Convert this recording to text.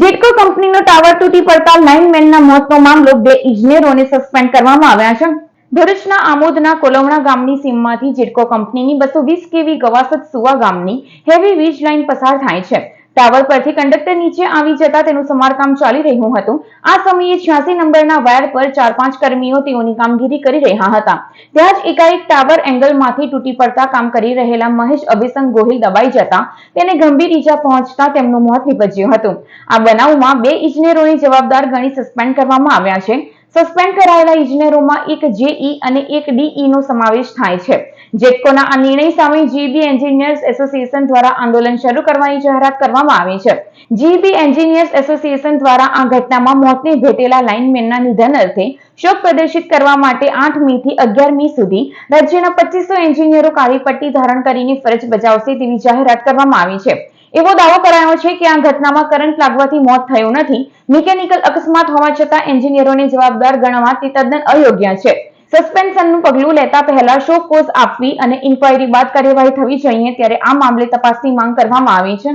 જેટકો કંપનીનો ટાવર તૂટી પડતા લાઇનમેનના મોતનો મામલો બે ઇજનેરોને સસ્પેન્ડ કરવામાં આવ્યા છે. ભરૂચના આમોદના કોલવણા ગામની સીમમાંથી જેટકો કંપનીની બસો વીસ કેવી ગવાસત સુવા ગામની હેવી વીજ લાઇન પસાર થાય છે. ટાવર પરથી કંડક્ટર નીચે આવી જતા તેનું સમારકામ ચાલી રહ્યું હતું. આ સમયે છ્યાસી નંબરના વાયર પર ચાર પાંચ કર્મીઓ તેઓની કામગીરી કરી રહ્યા હતા. ત્યાં જ એકાએક ટાવર એંગલમાંથી તૂટી પડતા કામ કરી રહેલા મહેશ અભિસંગ ગોહિલ દબાઈ જતા તેને ગંભીર ઈજા પહોંચતા તેમનું મોત નીપજ્યું હતું. આ બનાવમાં બે ઇજનેરોને જવાબદાર ગણી સસ્પેન્ડ કરવામાં આવ્યા છે. સસ્પેન્ડ કરાયેલા ઇજનેરોમાં એક જેઈ અને એક ડીઈ નો સમાવેશ થાય છે. જેટકોના આ નિર્ણય સામે જીબી એન્જિનિયર્સ એસોસિએશન દ્વારા આંદોલન શરૂ કરવાની જાહેરાત કરવામાં આવી છે. જીબી એન્જિનિયર્સ એસોસિએશન દ્વારા આ ઘટનામાં મોતને ભેટેલા લાઇનમેનના નિધન અર્થે શોક પ્રદર્શિત કરવા માટે આઠ મે થી અગિયાર મે સુધી રાજ્યના પચીસો એન્જિનિયરો કાળી પટ્ટી ધારણ કરીને ફરજ બજાવશે તેવી જાહેરાત કરવામાં આવી છે. એવો દાવો કરાયો છે કે આ ઘટનામાં કરંટ લાગવાથી મોત થયું નથી. મિકેનિકલ અકસ્માત હોવા છતાં એન્જિનિયરોને જવાબદાર ગણવા તે તદ્દન અયોગ્ય છે. સસ્પેન્શનનું પગલું લેતા પહેલા શો કોઝ આપવી અને ઇન્ક્વાયરી બાદ કાર્યવાહી થવી જોઈએ ત્યારે આ મામલે તપાસની માંગ કરવામાં આવી છે.